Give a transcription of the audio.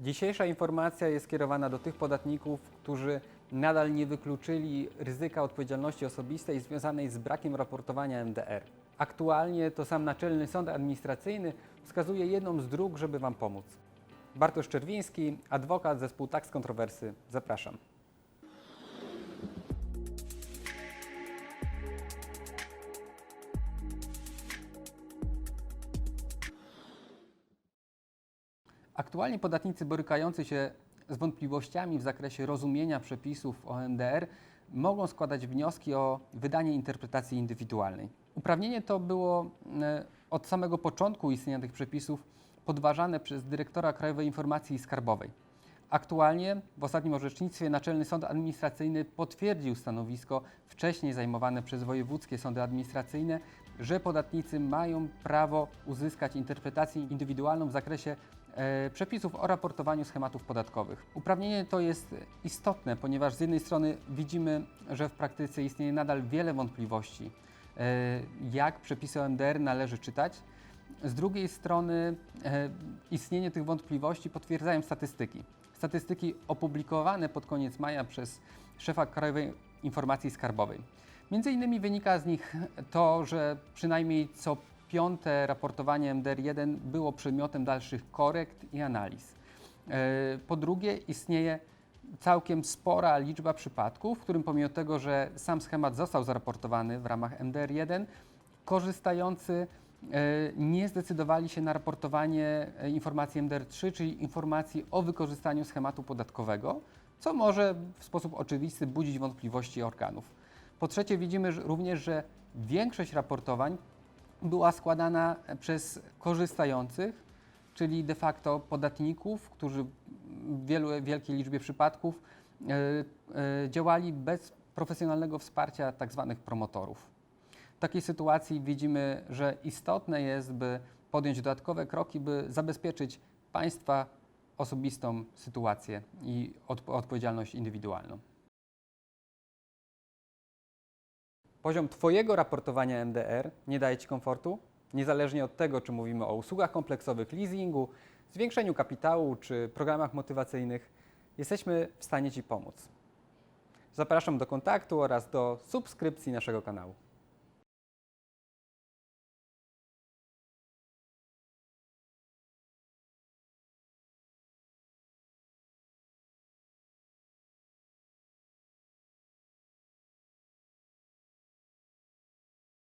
Dzisiejsza informacja jest skierowana do tych podatników, którzy nadal nie wykluczyli ryzyka odpowiedzialności osobistej związanej z brakiem raportowania MDR. Aktualnie to sam Naczelny Sąd Administracyjny wskazuje jedną z dróg, żeby Wam pomóc. Bartosz Czerwiński, adwokat zespół Tax Kontrowersy. Zapraszam. Aktualnie podatnicy borykający się z wątpliwościami w zakresie rozumienia przepisów o MDR mogą składać wnioski o wydanie interpretacji indywidualnej. Uprawnienie to było e, od samego początku istnienia tych przepisów podważane przez dyrektora Krajowej Informacji Skarbowej. Aktualnie w ostatnim orzecznictwie Naczelny Sąd Administracyjny potwierdził stanowisko wcześniej zajmowane przez wojewódzkie sądy administracyjne, że podatnicy mają prawo uzyskać interpretację indywidualną w zakresie przepisów o raportowaniu schematów podatkowych. Uprawnienie to jest istotne, ponieważ z jednej strony widzimy, że w praktyce istnieje nadal wiele wątpliwości, e, jak przepisy o MDR należy czytać. Z drugiej strony e, istnienie tych wątpliwości potwierdzają statystyki. Statystyki opublikowane pod koniec maja przez szefa Krajowej Informacji Skarbowej. Między innymi wynika z nich to, że przynajmniej co piąte raportowanie MDR1 było przedmiotem dalszych korekt i analiz. E, Po drugie, istnieje całkiem spora liczba przypadków, w którym pomimo tego, że sam schemat został zaraportowany w ramach MDR1, korzystający e, nie zdecydowali się na raportowanie e, informacji MDR3, czyli informacji o wykorzystaniu schematu podatkowego, co może w sposób oczywisty budzić wątpliwości organów. Po trzecie, widzimy również, że większość raportowań była składana przez korzystających, czyli de facto podatników, którzy w wielu, wielkiej liczbie przypadków e, e, działali bez profesjonalnego wsparcia tzw. promotorów. W takiej sytuacji widzimy, że istotne jest, by podjąć dodatkowe kroki, by zabezpieczyć państwa osobistą sytuację i odp- odpowiedzialność indywidualną. Poziom Twojego raportowania MDR nie daje Ci komfortu? Niezależnie od tego, czy mówimy o usługach kompleksowych leasingu, zwiększeniu kapitału czy programach motywacyjnych, jesteśmy w stanie Ci pomóc. Zapraszam do kontaktu oraz do subskrypcji naszego kanału.